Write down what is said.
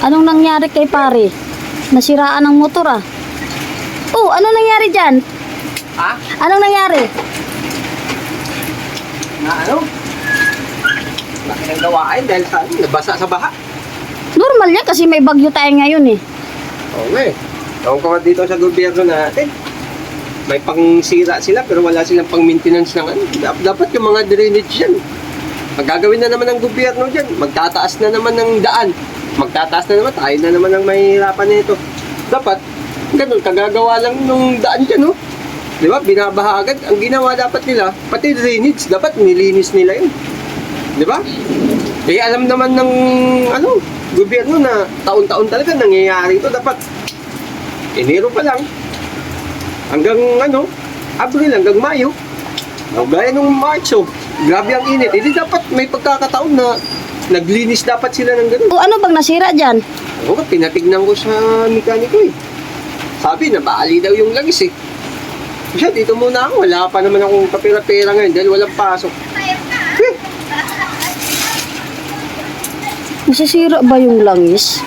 Anong nangyari kay pare? Nasiraan ang motor ah. Oh, ano nangyari dyan? Ha? Anong nangyari? Na ano? Laki ng gawain dahil sa ano, nabasa sa baha. Normal yan kasi may bagyo tayo ngayon eh. Oo nga eh. Ewan ko nga dito sa gobyerno natin. May pangsira sila pero wala silang pang-maintenance ng ano. Dap- Dapat yung mga drainage yan. Ang gagawin na naman ng gobyerno dyan, magtataas na naman ng daan. Magtataas na naman, tayo na naman ang mahihirapan nito. Dapat, ganun, kagagawa lang nung daan dyan, no? Di ba? Binabaha agad. Ang ginawa dapat nila, pati drainage, dapat nilinis nila yun. Di ba? Eh, alam naman ng, ano, gobyerno na taon-taon talaga nangyayari ito. Dapat, Enero pa lang, hanggang, ano, Abril, hanggang Mayo, o gaya nung March, oh, grabe ang init. Hindi dapat may pagkakataon na naglinis dapat sila ng ganun. O ano bang nasira dyan? Oo, pinatignan ko sa mekaniko eh. Sabi, nabali daw yung langis eh. Siya, dito muna ako. Wala pa naman akong kapira-pera ngayon dahil walang pasok. Eh, Nasisira ba yung langis?